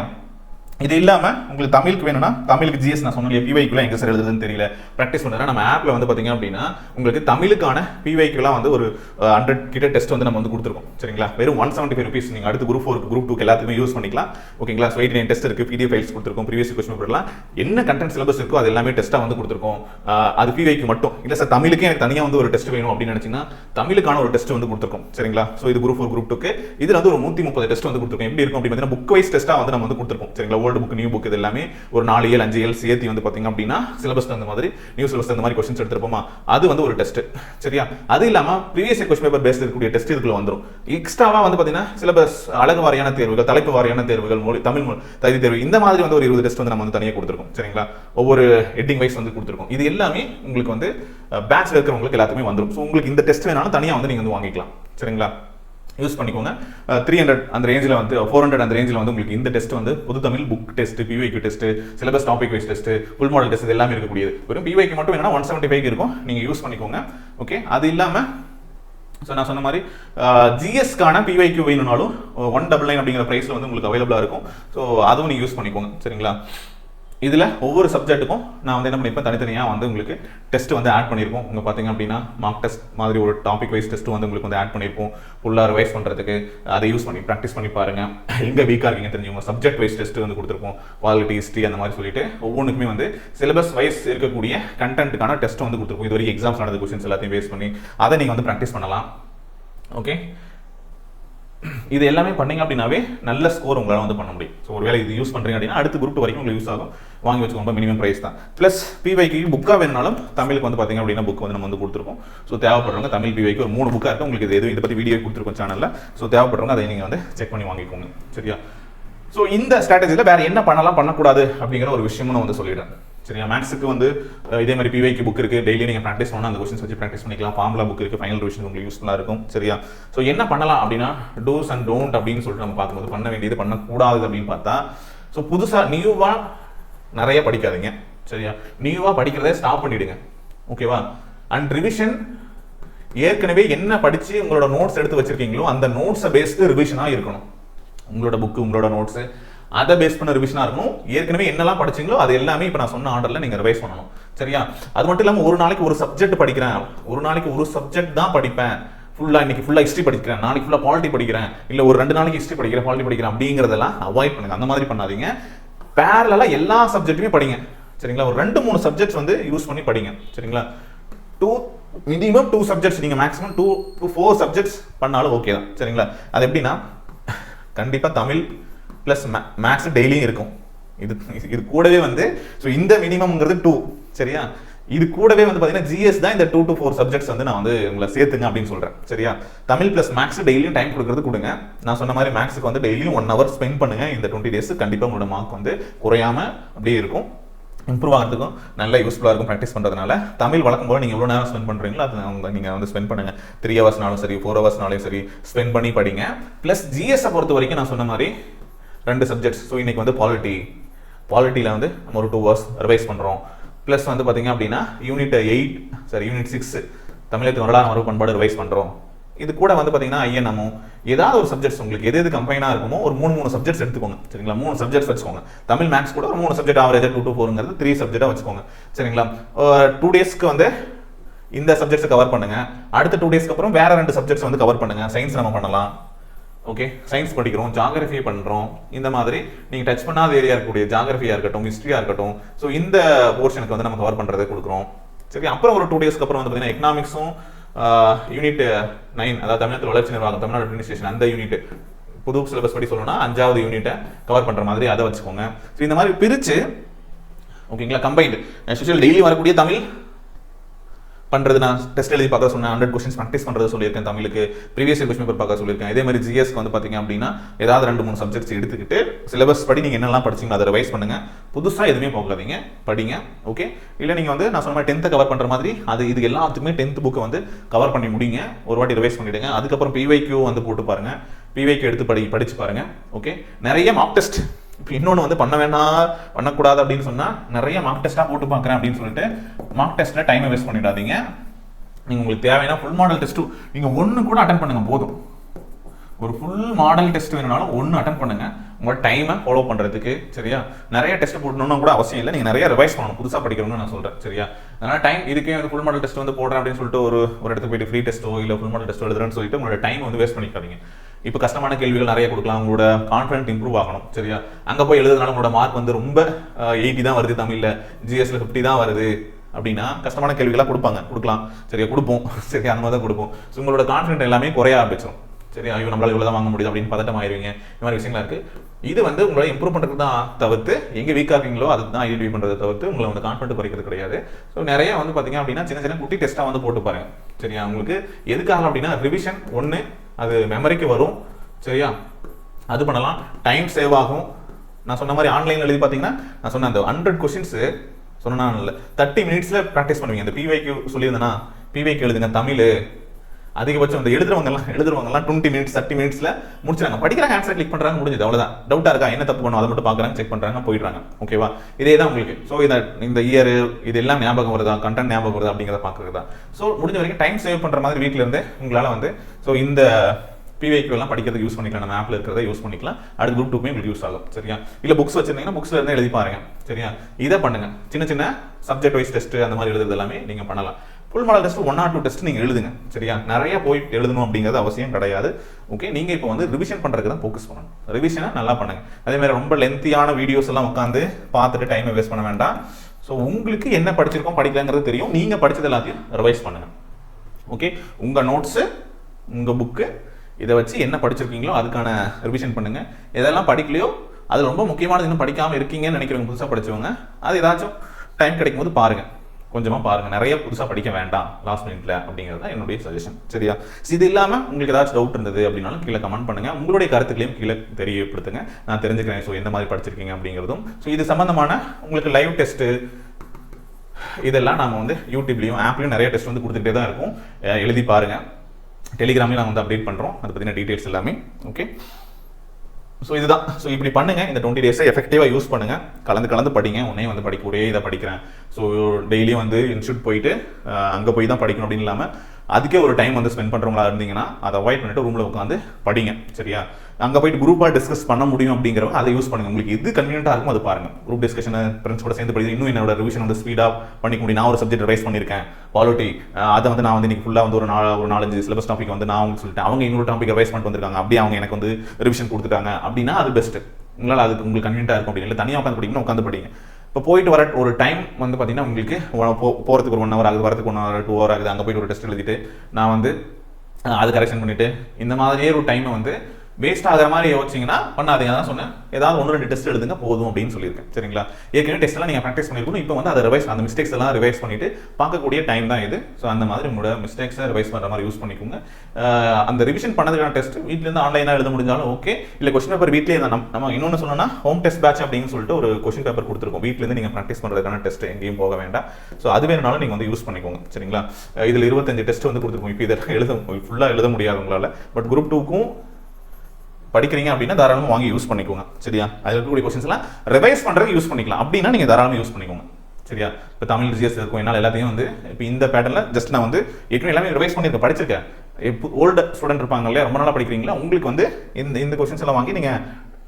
இது இல்லாமல் உங்களுக்கு தமிழுக்கு வேணும்னா தமிழுக்கு ஜிஎஸ் நான் சொன்னேன் பிவைக்குலாம் எங்கே சார் எழுதுதுன்னு தெரியல. ப்ராக்டிஸ் பண்ணுறேன் நம்ம ஆப்பில் வந்து பார்த்தீங்க அப்படின்னா உங்களுக்கு தமிழுக்கான பிவைக்குலாம் வந்து ஒரு ஹண்ட்ரட் கிட்ட டெஸ்ட் வந்து நம்ம வந்து கொடுத்துருக்கோம். சரிங்களா? வெறும் ஒன் செவன்ட்டி ஃபைவ் ருபீஸ் நீங்கள் அடுத்து குரூப் ஃபோர் குரூப் டூக்கு எல்லாத்துக்குமே யூஸ் பண்ணிக்கலாம். ஓகேங்களா ஸோ எயிட்டி நைன் டெஸ்ட் இருக்குது பிடிஎஃப் ஃபைல்ஸ் கொடுத்துருக்கோம் ப்ரீவியஸ் கொஸ்டின் பேப்பர்லாம் என்ன கண்டென்ட் சிலபஸ் இருக்கோ அது எல்லாமே டெஸ்ட்டாக வந்து கொடுத்துருக்கோம். அது பிவைக்கு மட்டும். இல்லை சார் தமிழுக்கே எனக்கு தனியாக வந்து ஒரு டெஸ்ட் வேணும் அப்படின்னு நினச்சிங்கன்னா தமிழுக்கான ஒரு டெஸ்ட் வந்து கொடுத்துருக்கோம். சரிங்களா? ஸோ இது குரூப் ஃபோர் குரூப் டூக்கு இதில் வந்து ஒரு நூற்றி முப்பது டெஸ்ட் வந்து கொடுத்துருக்கோம். எப்படி இருக்கும் அப்படின்னு பார்த்தீங்கன்னா புக் வைஸ் டெஸ்ட்டாக வந்து நம்ம வந்து கொடுத்துருக்கோம். சரிங்களா? ஓல்டு புக் நியூ புக் இது எல்லாமே ஒரு நாலு ஏழு அஞ்சு ஏழு சேர்த்து வந்து பார்த்தீங்க அப்படின்னா சிலபஸ் அந்த மாதிரி நியூ சிலபஸ் அந்த மாதிரி கொஸ்டின்ஸ் எடுத்திருப்போமா? அது வந்து ஒரு டெஸ்ட் சரியா? அது இல்லாமல் ப்ரீவியஸ் கொஸ்டின் பேப்பர் பேஸ்ட் இருக்கக்கூடிய டெஸ்ட் இதுக்குள்ள வந்துரும். எக்ஸ்ட்ராவாக வந்து பார்த்தீங்கன்னா சிலபஸ் அழகு வாரியான தேர்வுகள் தலைப்பு வாரியான தேர்வுகள் மொழி தமிழ் மொழி தகுதி தேர்வு இந்த மாதிரி வந்து ஒரு இருபது டெஸ்ட் வந்து நம்ம வந்து தனியாக கொடுத்துருக்கோம். சரிங்களா? ஒவ்வொரு ஹெட்டிங் வைஸ் வந்து கொடுத்துருக்கோம். இது எல்லாமே உங்களுக்கு வந்து பேட்ச் இருக்கிறவங்களுக்கு எல்லாத்துக்குமே வந்துடும் ஸோ உங்களுக்கு இந்த டெஸ்ட் வேணாலும் தனியாக வந்து நீங்க வந்து வாங்கிக்கலாம். சரிங்களா? யூஸ் பண்ணிக்கோங்க. த்ரீ ஹண்ட்ரட் அந்த ரேஞ்சில் வந்து ஃபோர் ஹண்ட்ரட் அந்த ரேஞ்சில் வந்து உங்களுக்கு இந்த டெஸ்ட் வந்து புது Tamil book test PYQ test syllabus topic wise test full model test எல்லாமே இருக்கக்கூடியது. வெறும் பிவைக்கு மட்டும் என்னன்னா ஒன் செவன்ட்டி ஃபைவ் இருக்கும். நீங்கள் யூஸ் பண்ணிக்கோங்க. ஓகே அது இல்லாமல் ஸோ நான் சொன்ன மாதிரி ஜிஎஸ்க்கான பிவைக்கு வேணும்னாலும் ஒன் டபுள் நைன் அப்படிங்கிற ப்ரைஸில் வந்து உங்களுக்கு அவைலபிளாக இருக்கும். ஸோ அதுவும் நீங்கள் யூஸ் பண்ணிக்கோங்க. சரிங்களா? இதில் ஒவ்வொரு சப்ஜெக்ட்டுக்கும் நான் வந்து என்ன பண்ணியிருப்பேன் தனித்தனியாக வந்து உங்களுக்கு டெஸ்ட் வந்து ஆட் பண்ணியிருப்போம் உங்கள் பார்த்தீங்க அப்படின்னா மார்க் டெஸ்ட் மாதிரி ஒரு டாபிக் வைஸ் டெஸ்ட் வந்து உங்களுக்கு வந்து ஆட் பண்ணியிருப்போம் ஃபுல்லாக ரிவைஸ் பண்ணுறதுக்கு அதை யூஸ் பண்ணி ப்ராக்டிஸ் பண்ணி பாருங்கள் எங்கே வீக்காக இருக்கீங்க தெரிஞ்சுக்கோங்க சப்ஜெக்ட் வைஸ் டெஸ்ட் வந்து கொடுத்துருப்போம். குவாலிட்டி ஹிஸ்ட்ரி அந்த மாதிரி சொல்லிட்டு ஒவ்வொன்றுக்குமே வந்து சிலபஸ் வைஸ் இருக்கக்கூடிய கண்டென்ட்டுக்கான டெஸ்ட் வந்து கொடுத்துருப்போம். இது வரைக்கும் எக்ஸாம்ஸ் நடந்த கொஸ்டின்ஸ் எல்லாத்தையும் பேஸ் பண்ணி அதை நீங்கள் வந்து ப்ராக்டிஸ் பண்ணலாம். ஓகே இது எல்லாமே பண்ணீங்க அப்படின்னாவே நல்ல ஸ்கோர் உங்களால் வந்து பண்ண முடியும். ஸோ ஒருவேளை இது யூஸ் பண்ணுறீங்க அப்படின்னா அடுத்த குரூப் வரைக்கும் உங்களுக்கு யூஸ் ஆகும். வாங்கி வச்சுக்கோங்க மினிமம் ப்ரைஸ் தான். ப்ளஸ் பிவைக்கு புக்காக வேணுனாலும் தமிழுக்கு வந்து பார்த்திங்க அப்படின்னா புக் வந்து நம்ம வந்து கொடுத்துருக்கோம். ஸோ தேவைப்படுறவங்க தமிழ் பிவைக்கு ஒரு மூணு புக்காக இருக்குது உங்களுக்கு இது எதுவும் இதை பற்றி வீடியோ கொடுத்துருக்கோம் சேனலில் ஸோ தேவைப்படுறவங்க அதை நீங்கள் வந்து செக் பண்ணி வாங்கிக்கோங்க. சரியா? ஸோ இந்த ஸ்ட்ராட்டஜியில் வேறு என்ன பண்ணலாம் பண்ணக்கூடாது அப்படிங்கிற ஒரு விஷயமும் நான் வந்து சொல்லிடுறேன். சரியா? மேக்ஸுக்கு வந்து இதே மாதிரி பிவைக்கு புக் இருக்குது டெய்லி நீங்கள் ப்ராக்டிஸ் பண்ணால் அந்த கொஸ்டின்ஸ் வச்சு ப்ராக்டிஸ் பண்ணிக்கலாம். ஃபார்முலா புக் இருக்குது ஃபைனல் ரிவிஷன் உங்களுக்கு யூஸ்ஃபுல்லாக இருக்கும். சரியா? ஸோ என்ன பண்ணலாம் அப்படின்னா டூஸ் அண்ட் டோன்ட் அப்படின்னு சொல்லிட்டு நம்ம பார்க்கும்போது பண்ண வேண்டியது பண்ணக்கூடாது அப்படின்னு பார்த்தா ஸோ புதுசாக நியூவாக நிறைய படிக்காதீங்க. சரியா? நியூவாக படிக்கிறதே ஸ்டாப் பண்ணிடுங்க. ஓகேவா அண்ட் ரிவிஷன் ஏற்கனவே என்ன படித்து உங்களோட நோட்ஸ் எடுத்து வச்சிருக்கீங்களோ அந்த நோட்ஸை பேஸ்டு ரிவிஷனாக இருக்கணும். உங்களோட புக்கு உங்களோட நோட்ஸு அதை பேஸ் பண்ண ரிவிஷனாக இருக்கணும். ஏற்கனவே என்னெல்லாம் படிச்சிங்களோ அது எல்லாமே இப்போ நான் சொன்ன ஆர்டரில் நீங்கள் ரிவைஸ் பண்ணணும். சரியா? அது மட்டும் இல்லாமல் ஒரு நாளைக்கு ஒரு சப்ஜெக்ட் படிக்கிறேன். ஒரு நாளைக்கு ஒரு சப்ஜெக்ட் தான் படிப்பேன். ஃபுல்லாக இன்னைக்கு ஃபுல்லாக ஹிஸ்ட்ரி படிக்கிறேன். நாளைக்கு ஃபுல்லாக பாலிட்டி படிக்கிறேன். இல்லை ஒரு ரெண்டு நாளைக்கு ஹிஸ்ட்ரி படிக்கிறேன் பாலிட்டி படிக்கிறேன் அப்படிங்கிறதெல்லாம் அவாய்ட் பண்ணுங்க. அந்த மாதிரி பண்ணாதீங்க. பேரலாக எல்லா சப்ஜெக்ட்டுமே படிங்க. சரிங்களா? ஒரு ரெண்டு மூணு சப்ஜெக்ட்ஸ் வந்து யூஸ் பண்ணி படிங்க. சரிங்களா? டூ மினிமம் டூ சப்ஜெக்ட்ஸ் நீங்கள் maximum two two four subjects பண்ணாலும் ஓகே தான். சரிங்களா? அது எப்படின்னா கண்டிப்பாக தமிழ் ப்ளஸ் மே மேக்ஸ் டெய்லியும் இருக்கும். இது இது கூடவே வந்து ஸோ இந்த மினிமம்ங்கிறது டூ சரியா? இது கூடவே வந்து பார்த்தீங்கன்னா ஜிஎஸ் தான் இந்த டூ டு ஃபோர் சப்ஜெக்ட்ஸ் வந்து நான் வந்து உங்களை சேர்த்துங்க அப்படின்னு சொல்கிறேன் சரியா? தமிழ் ப்ளஸ் மேக்ஸ் டெய்லியும் டைம் கொடுக்குறது கொடுங்க. நான் சொன்ன மாதிரி மேக்ஸுக்கு வந்து டெய்லியும் ஒன் ஹவர் ஸ்பெண்ட் பண்ணுங்க. இந்த டுவெண்ட்டி டேஸ் கண்டிப்பாக உங்களோட மார்க் வந்து குறையாம அப்படியே இருக்கும். இம்ப்ரூவ் ஆகிறதுக்கும் நல்லா யூஸ்ஃபுல்லாக இருக்கும் ப்ராக்டிஸ் பண்ணுறதுனால தமிழ் வழக்கம் போல நீங்கள் எவ்வளோ நேரம் ஸ்பெண்ட் பண்ணுறீங்களோ அது அவங்க நீங்கள் வந்து ஸ்பெண்ட் பண்ணுங்கள் த்ரீ ஹவர்ஸ்னாலும் சரி ஃபோர் ஹவர்ஸ்னாலும் சரி ஸ்பெண்ட் பண்ணி படிங்க. ப்ளஸ் ஜிஎஸ்ஸை பொறுத்த வரைக்கும் நான் சொன்ன மாதிரி ரெண்டு சப்ஜெக்ட்ஸ் ஸோ இன்னைக்கு வந்து பாலிட்டி பாலிட்டியில் வந்து நம்ம ஒரு டூ ஹவர்ஸ் ரிவைஸ் பண்ணுறோம் ப்ளஸ் வந்து பார்த்தீங்க அப்படின்னா unit eight sorry unit six தமிழகத்தின் வரலாறு மரபு பண்பாடு ரிவைஸ் பண்ணுறோம் இது கூட வந்து பார்த்தீங்கன்னா ஐஎன்எமோ ஏதாவது ஒரு சப்ஜெக்ட்ஸ் உங்களுக்கு எது எது கம்பைனாக இருக்குமோ ஒரு மூணு மூணு சப்ஜெக்ட்ஸ் எடுத்துக்கோங்க. சரிங்களா? மூணு சப்ஜெக்ட்ஸ் வச்சுக்கோங்க. தமிழ் மேக்ஸ் கூட ஒரு மூணு சப்ஜெக்ட் ஆவரேஜாக டூ டூ ஃபோருங்கிறது த்ரீ சப்ஜெக்டாக வச்சுக்கோங்க. சரிங்களா? டூ டேஸ்க்கு வந்து இந்த சப்ஜெக்ட்ஸ் கவர் பண்ணுங்க. அடுத்த டூ டேஸ்க்கு அப்புறம் வேற ரெண்டு சப்ஜெக்ட்ஸ் வந்து கவர் பண்ணுங்க. சயின்ஸ் நம்ம பண்ணலாம். ஓகே சயின்ஸ் படிக்கிறோம் ஜாகிரஃபி பண்ணுறோம் இந்த மாதிரி நீங்கள் டச் பண்ணாத ஏரியா இருக்கக்கூடிய ஜாகிரஃபியாக இருக்கட்டும் ஹிஸ்ட்ரியாக இருக்கட்டும். ஸோ இந்த போர்ஷனுக்கு வந்து நம்ம கவர் பண்ணுறதை கொடுக்குறோம். சரி அப்புறம் ஒரு டூ டேஸ்க்கு அப்புறம் வந்து பார்த்தீங்கன்னா எக்கனாமிக்ஸும் யூனிட் நைன் அதாவது தமிழ்நாட்டில் வளர்ச்சி நிர்வாகம் தமிழ்நாடு அட்மினிஸ்ட்ரேஷன் அந்த யூனிட் புது சிலபஸ் படி சொல்லணும்னா அஞ்சாவது யூனிட்டை கவர் பண்ணுற மாதிரி அதை வச்சுக்கோங்க. ஸோ இந்த மாதிரி பிரித்து ஓகேங்களா கம்பைன்டு ஸ்பெஷல் டெய்லி வரக்கூடிய தமிழ் பண்ணுறது நான் டெஸ்ட் எழுதி பார்க்க சொன்னேன் ஹண்ட்ரட் கொஸ்டின்ஸ் ப்ராக்டிஸ் பண்ணுறது சொல்லியிருக்கேன் தமிழுக்கு. ப்ரீவியஸ் கொஸ்டின் பேப்பர் பார்க்க சொல்லியிருக்கேன். இதே மாதிரி ஜிஎஸ்க்கு வந்து பார்த்தீங்க அப்படின்னா ஏதாவது ரெண்டு மூணு சப்ஜெக்ட்ஸ் எடுத்துக்கிட்டு சிலபஸ் படி நீங்கள் என்னெல்லாம் படிச்சீங்களோ அதை ரிவைஸ் பண்ணுங்கள் புதுசாக எதுவுமே போகாதீங்க. படிங்க ஓகே இல்லை நீங்கள் வந்து நான் சொன்ன மாதிரி டென்த்தை கவர் பண்ணுற மாதிரி அது இது எல்லாத்துக்குமே டென்த் புக்கை வந்து கவர் பண்ணி முடிங்க. ஒரு வாட்டி ரிவைஸ் பண்ணிவிடுங்க அதுக்கப்புறம் பிவைக்யூ வந்து போட்டு பாருங்கள் பிவைக்கு எடுத்து படி படிச்சு பாருங்கள் ஓகே நிறைய மார்க் டெஸ்ட் இப்போ இன்னொன்று வந்து பண்ண வேணாம் பண்ணக்கூடாது அப்படின்னு சொன்னால் நிறைய மார்க் டெஸ்ட்டாக போட்டு பார்க்குறேன் அப்படின்னு சொல்லிட்டு மார்க் டெஸ்ட்டில் டைமை வேஸ்ட் பண்ணிடாதீங்க. நீங்கள் உங்களுக்கு தேவையான ஃபுல் மாடல் டெஸ்ட்டு நீங்கள் ஒன்று கூட அட்டன் பண்ணுங்க போதும். ஒரு ஃபுல் மாடல் டெஸ்ட் வேணும்னாலும் ஒன்று அட்டன் பண்ணுங்கள் உங்களோட டைமை ஃபாலோ பண்ணுறதுக்கு சரியா? நிறைய டெஸ்ட் போடணும்னு கூட அவசியம் இல்லை. நீங்கள் நிறைய ரிவைஸ் பண்ணணும். புதுசாக படிக்கணும்னு நான் சொல்கிறேன் சரியா? அதனால் டைம் இதுக்கே வந்து ஃபுல் மாடல் டெஸ்ட் வந்து போடுறேன் அப்படின்னு சொல்லிட்டு ஒரு ஒரு இடத்துக்கு போயிட்டு ஃப்ரீ டெஸ்ட்டோ இல்லை ஃபுல் மாடல் டெஸ்ட்டோ எழுதுறேன்னு சொல்லிட்டு உங்களோட டைம் வந்து வேஸ்ட் பண்ணிக்காதீங்க. இப்போ கஷ்டமான கேள்விகள் நிறைய கொடுக்கலாம். உங்களோட கான்ஃபிடென்ட் இம்ப்ரூவ் ஆகணும். சரியா? அங்கே போய் எழுதுறதுனால உங்களோட மார்க் வந்து ரொம்ப எயிட்டி தான் வருது தமிழில். ஜிஎஸ்ல ஃபிஃப்டி தான் வருது. அப்படின்னா கஷ்டமான கேள்விகளாக கொடுப்பாங்க. கொடுக்கலாம். சரியா? கொடுப்போம். சரியா? அந்த மாதிரி தான் கொடுப்போம். ஸோ உங்களோட கான்ஃபிடென்ட் எல்லாமே குறைய ஆரம்பிச்சிடும் சரி ஐயோ நம்மளால் இவ்வளோ தான் வாங்க முடியுது அப்படின்னு பதட்டம் ஆயிருவீங்க இந்த மாதிரி விஷயங்களா இருக்குது இது வந்து உங்களை இம்ப்ரூவ் பண்ணுறதுக்கு தான் தவிர்த்து எங்கே வீக்காக இருக்கீங்களோ அது தான் ஐடென்டிஃபை பண்ணுறதை தவிர்த்து உங்களை வந்து கான்ஃபிடென்ட் குறைக்கிறது கிடையாது. ஸோ நிறைய வந்து பார்த்தீங்க அப்படின்னா சின்ன சின்ன குட்டி டெஸ்ட்டாக வந்து போட்டு பாருங்க. சரியா? உங்களுக்கு எதுக்காக அப்படின்னா ரிவிஷன் ஒன்று அது மெமரிக்கு வரும். சரியா? அது பண்ணலாம். டைம் சேவ் ஆகும். நான் சொன்ன மாதிரி ஆன்லைன் எழுதி பார்த்தீங்கன்னா நான் சொன்ன அந்த ஹண்ட்ரட் கொஷின்ஸு சொன்னா இல்லை தேர்ட்டி மினிட்ஸில் ப்ராக்டிஸ் பண்ணுவீங்க. இந்த பிவைக்கு சொல்லியிருந்தேன்னா பிவைக்கு எழுதுங்க தமிழ். அதிகபட்சம் இந்த எழுதுறவங்கலாம் எழுதுறவங்கலாம் டுவெண்ட்டி மினிட்ஸ் தேர்ட்டி மினிட்ஸ்ல முடிச்சிடாங்க படிக்கிறாங்க ஆன்சர் கிளிக் பண்றாங்க முடிஞ்சது. அவ்வளவுதான். டவுட்டா இருக்கா? என்ன தப்பு பண்ணும்? அதை மட்டும் பார்க்கறாங்க செக் பண்றாங்க போயிடுறாங்க. ஓகேவா இதே தான் உங்களுக்கு. ஸோ இந்த இந்த இயர் இது எல்லாம் ஞாபகம் வருதா? கண்டென்ட் ஞாபகம் வருதா? அப்படிங்கிறத பார்க்கறது தான். ஸோ முடிஞ்ச வரைக்கும் டைம் சேவ் பண்ற மாதிரி வீட்ல இருந்து உங்களால வந்து ஸோ இந்த பிவைக்கு எல்லாம் படிக்கிறதுக்கு யூஸ் பண்ணிக்கலாம். நம்ம ஆப்ல இருக்கிறத யூஸ் பண்ணிக்கலாம். அடுத்த குரூப் டூக்குமே உங்களுக்கு யூஸ் ஆகும். சரியா? இல்ல புக்ஸ் வச்சிருந்தீங்கன்னா புக்ஸ்ல இருந்து எழுதி பாருங்க. சரியா? இதை பண்ணுங்க. சின்ன சின்ன சப்ஜெக்ட் வைஸ் டெஸ்ட் அந்த மாதிரி எழுதுறது எல்லாமே நீங்க பண்ணலாம். Full model test one or two test நீங்கள் எழுதுங்க சரியா? நிறைய போய் எழுதணும் அப்படிங்கிறது அவசியம் கிடையாது. ஓகே நீங்கள் இப்போ வந்து ரிவிஷன் பண்ணுறதுக்கு தான் ஃபோக்கஸ் பண்ணணும். ரிவிஷனை நல்லா பண்ணுங்க. அதேமாதிரி ரொம்ப லென்த்தியான வீடியோஸ் எல்லாம் உட்காந்து பார்த்துட்டு டைமை வேஸ்ட் பண்ண வேண்டாம். ஸோ உங்களுக்கு என்ன படிச்சிருக்கோம் படிக்கலங்கிறது தெரியும். நீங்கள் படித்தது எல்லாத்தையும் ரிவைஸ் பண்ணுங்க. ஓகே உங்கள் நோட்ஸு உங்கள் புக்கு இதை வச்சு என்ன படிச்சிருக்கீங்களோ அதுக்கான ரிவிஷன் பண்ணுங்க. எதெல்லாம் படிக்கலையோ அது ரொம்ப முக்கியமானது இன்னும் படிக்காமல் இருக்கீங்கன்னு நினைக்கிறவங்க புதுசாக படிச்சவங்க அது ஏதாச்சும் டைம் கிடைக்கும் போது பாருங்கள் கொஞ்சமாக பாருங்கள் நிறைய புதுசாக படிக்க வேண்டாம் லாஸ்ட் மினிட்ல அப்படிங்கிறது தான் என்னுடைய சஜஷன் சரியா? இது இல்லாமல் உங்களுக்கு ஏதாச்சும் டவுட் இருந்தது அப்படின்னாலும் கீழே கமெண்ட் பண்ணுங்க. உங்களுடைய கருத்துக்களையும் கீழே தெரியப்படுத்துங்க. நான் தெரிஞ்சுக்கிறேன். ஸோ எந்த மாதிரி படிச்சிருக்கீங்க அப்படிங்கிறதும். ஸோ இது சம்மந்தமான உங்களுக்கு லைவ் டெஸ்ட்டு இதெல்லாம் நாம வந்து யூடியூப்லேயும் ஆப்லேயும் நிறைய டெஸ்ட் வந்து கொடுத்துட்டே தான் இருக்கும். எழுதி பாருங்கள் டெலிகிராம்லயும் நாங்கள் வந்து அப்டேட் பண்ணுறோம் அதை பற்றின டீட்டெயில்ஸ் எல்லாமே. ஓகே ஸோ இதுதான். ஸோ இப்படி பண்ணுங்கள் இந்த டுவெண்ட்டி டேஸை எஃபெக்டிவாக யூஸ் பண்ணுங்கள் கலந்து கலந்து படிங்க. உன்னே வந்து படிக்க ஒரே இதை படிக்கிறேன். ஸோ டெய்லியும் வந்து இன்ஸ்டியூட் போயிட்டு அங்கே போய் தான் படிக்கணும் அப்படின்னு இல்லாமல் அதுக்கே ஒரு டைம் வந்து ஸ்பெண்ட் பண்ணுறவங்களா இருந்தீங்கன்னா அதை அவாய்ட் பண்ணிட்டு ரூமில் உட்காந்து படிங்க சரியா? அங்கே போயிட்டு குரூப்பாக டிஸ்கஸ் பண்ண முடியும் அப்படிங்கிறவங்க அதை யூஸ் பண்ணுங்க. உங்களுக்கு எது கன்வீனியாக இருக்கும் அது பாருங்க. குரூப் டிஸ்கஷன் ஃப்ரெண்ட்ஸ் கூட சேர்ந்து படிச்சு இன்னும் என்னோட ரிவிஷன் வந்து ஸ்பீடாக பண்ணிக்க முடியும். நான் ஒரு சப்ஜெக்ட் ரைஸ் பண்ணியிருக்கேன் பாலிட்டி அதை வந்து நான் வந்து இன்னைக்கு ஃபுல்லாக வந்து ஒரு நாலு ஒரு நாலஞ்சு சிலபஸ் டாபிக் வந்து நான் அவங்க சொல்லிட்டேன். அவங்க இன்னொரு டாபிக் ரைஸ் பண்ணிட்டு வந்திருக்காங்க. அப்படியே அவங்க எனக்கு வந்து ரிவிஷன் கொடுத்துட்டாங்க. அப்படின்னா அது பெஸ்ட் உங்களால் அதுக்கு உங்களுக்கு கன்வீனியாக இருக்கும் அப்படின்னு. இல்லை தனியாக உட்காந்து படிக்கணும் உட்காந்து படிங்க. இப்போ போயிட்டு வர ஒரு டைம் வந்து பார்த்தீங்கன்னா உங்களுக்கு போ- போகிறதுக்கு ஒரு ஒன் ஹவர் ஆகுது வரதுக்கு ஒன் ஹவர் டூ ஹவர் ஆகுது. அங்கே போயிட்டு ஒரு டெஸ்ட் எழுதிட்டு நான் வந்து அது கரெக்ஷன் பண்ணிவிட்டு இந்த மாதிரியே ஒரு டைமை வந்து வேஸ்ட் ஆகிற மாதிரி யோசிச்சிங்கன்னா பண்ணாதீங்க. அதான் சொன்னேன். ஏதாவது ஒன்று ரெண்டு டெஸ்ட் எழுதுங்க போதும் அப்படின்னு சொல்லியிருக்கேன். சரிங்களா? ஏற்கனவே டெஸ்ட்லாம் நீங்கள் ப்ராக்டிஸ் பண்ணிருக்கணும். இப்போ வந்து அதை ரிவைஸ் அந்த மிஸ்டேக்ஸ் எல்லாம் ரிவைஸ் பண்ணிட்டு பார்க்கக்கூடிய டைம் தான் இது. ஸோ அந்த மாதிரி உங்களோட மிஸ்டேக்ஸை ரிவைஸ் பண்ணுற மாதிரி யூஸ் பண்ணிக்கோங்க. அந்த ரிவிஷன் பண்ணதுக்கான டெஸ்ட் வீட்டிலேருந்து ஆன்லைனாக எழுத முடிஞ்சாலும் ஓகே இல்லை கொஸ்டின் பேப்பர் வீட்லேயே தான் நம்ம நம்ம இன்னொன்று சொன்னோம்னா ஹோம் டெஸ்ட் பேட்ச் அப்படின்னு சொல்லிட்டு ஒரு கொஸ்டின் பேப்பர் கொடுத்துருக்கோம். வீட்டிலேருந்து நீங்கள் ப்ராக்டிஸ் பண்ணுறதுக்கான டெஸ்ட் எங்கேயும் போக வேண்டாம். ஸோ அது வேணுனாலும் நீங்கள் வந்து யூஸ் பண்ணிக்கோங்க. சரிங்களா? இதில் இருபத்தஞ்சு டெஸ்ட் வந்து கொடுத்துருக்கோம். இப்போ இதெல்லாம் எழுத ஃபுல்லாக எழுத முடியாது உங்களால். பட் குரூப் டூக்கும் படிக்கிறீங்க அப்படின்னா தாராளமாக வாங்கி யூஸ் பண்ணிக்கோங்க. சரியா? அதில் இருக்கக்கூடிய கொஸ்டின்ஸ்லாம் ரிவைஸ் பண்ணுறதுக்கு யூஸ் பண்ணிக்கலாம். அப்படின்னா நீங்கள் தாராளமாக யூஸ் பண்ணிக்கோங்க. சரியா? இப்போ தமிழ் ஜிஎஸ் இருக்கும் என்னால் எல்லாத்தையும் வந்து இப்போ இந்த பேட்டர்னில் ஜஸ்ட் நான் வந்து ஏற்கனவே எல்லாமே ரிவைஸ் பண்ணியிருக்கேன் படிச்சிருக்கேன். இப்போ ஓல்டு ஸ்டூடெண்ட் இருப்பாங்க இல்லையா ரொம்ப நாளாக படிக்கிறீங்களா உங்களுக்கு வந்து இந்த இந்த கொஸ்டின்ஸ் எல்லாம் வாங்கி நீங்கள்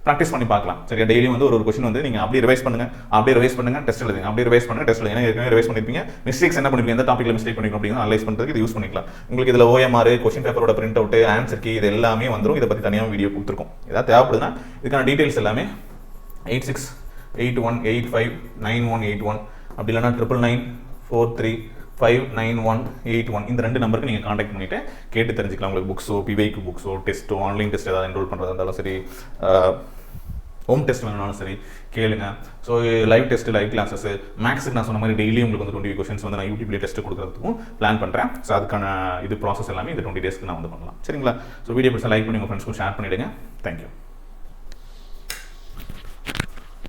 ப்ராக்டிஸ் பண்ணி பார்க்கலாம். சரியா? டெய்லியும் வந்து ஒரு ஒரு கொஸ்டின் வந்து நீங்கள் அப்படியே ரிவைஸ் பண்ணுங்க. அப்படியே ரிவைஸ் பண்ணுங்க டெஸ்ட் எழுதுங்க. அப்படியே ரிவைஸ் பண்ணுங்க டெஸ்ட் எழுதுங்க. ஏற்கனவே ரிவைஸ் பண்ணிருப்பீங்க. மிஸ்டேக்ஸ் என்ன பண்ணிருப்பீங்க? எந்த டாப்பிக்ல மிஸ்டேக் பண்ணிருக்கோம் அப்படின்னு அனலைஸ் பண்ணுறதுக்கு இது யூஸ் பண்ணிக்கலாம். உங்களுக்கு இதில் ஓஎம்ஆர் கொஸ்டின் பேப்பரோட பிரிண்ட் அவுட் ஆன்சர் கீ இது எல்லாமே வந்துடும் இதை பற்றி தனியாக வீடியோ கொடுத்துருக்கோம். ஏதாவது தேவைப்படுதுன்னா இதுக்கான டீடைல்ஸ் எல்லாமே eight six eight one eight five nine one eight one அப்படி இல்லைனா triple nine four three five nine one eight one இந்த ரெண்டு நம்பருக்கு நீங்கள் காண்டாக்ட் பண்ணிவிட்டு கேட்டு தெரிஞ்சுக்கலாம். உங்களுக்கு புக்ஸோ பிவைக்கு புக்ஸோ டெஸ்ட்டோ ஆன்லைன் டெஸ்ட் ஏதாவது என்ரோல் பண்ணுறதா இருந்தாலும் சரி ஹோம் டெஸ்ட் வேணுனாலும் சரி கேளுங்க. So live test live classes மேக்ஸுக்கு நான் சொன்ன மாதிரி டெய்லி உங்களுக்கு வந்து டுவெண்ட்டி கொஷின்ஸ் வந்து நான் யூடியூப்லேயே டெஸ்ட் கொடுக்குறதுக்கும் பிளான் பண்ணுறேன் ஸோ அதுக்கான இது ப்ராசஸ் எல்லாமே இந்த டுவெண்ட்டி டேஸ்க்கு நான் வந்து பண்ணலாம். சரிங்களா? ஸோ வீடியோ பிடிச்சா லைக் பண்ணி உங்கள் ஃப்ரெண்ட்ஸ்க்கும் ஷேர் பண்ணிவிடுங்க தேங்க்யூ